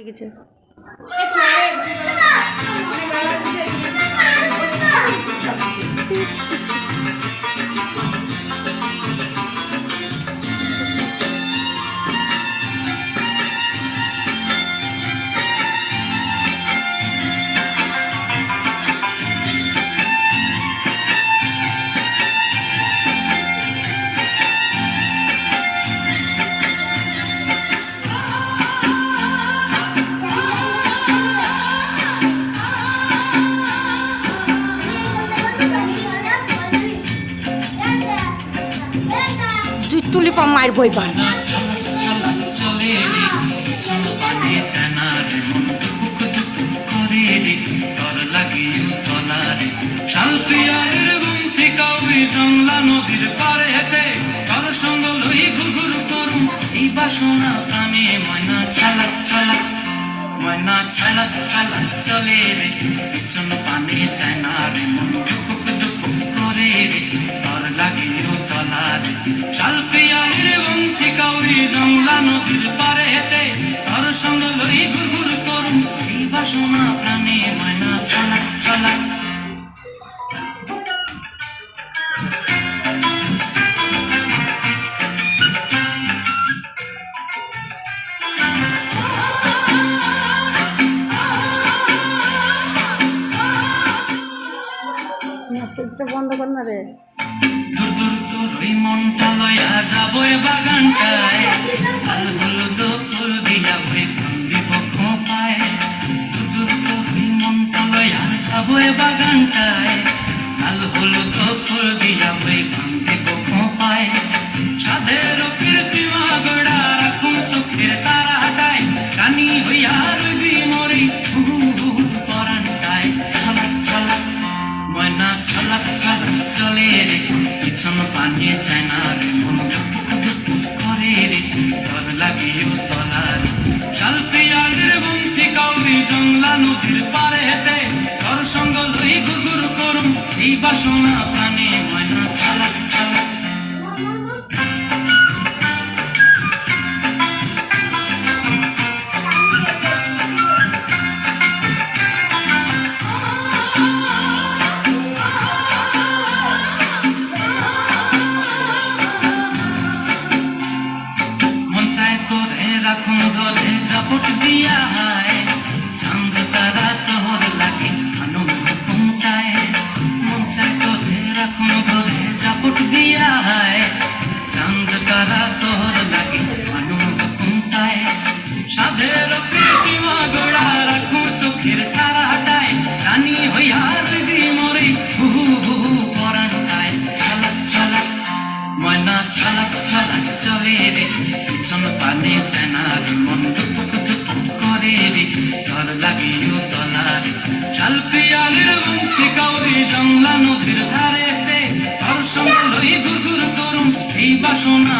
হয়ে গেছে তলারে শালপিয়ারের বন্তি কাউরি জংলা নদীর পারে হেতে তর সঙ্গ লই ঘুরঘুর করুম এই বাসনা প্রাণে ময়না ছালাক ছালাক ময়না ছালাক ছালাক চলে রে পিছন বন্ধ কর না রে বাগানটায় পানিয়ে যায় না রে মন করে রে ঘর লাগিও তলার। শালপিয়ালের বন্তি কাউরি জংলা নদীর পারে রাখুন ধরে জাপট দিয়া হায় চাঁদ তারা তোর লাগে, আনন্দ কুমটায়। মন চায় ধরে জাপট দিয়া হায় চাঁদ তারা তোর লাগে, আনন্দ কুমটায়। সাধের প্রীতিমা হুহু হুহু পরান্তায় ছলাক ছলাক, ময়না ছলাক ছলাক চলে রে, পিছন পানে চেনার মন দুপুক দুপুক করে রে ঘর লাগিও তলার মুক্তি জংলা নদীর ধারে ধর্ষণ লই গুরগুর করুম এই বাসনা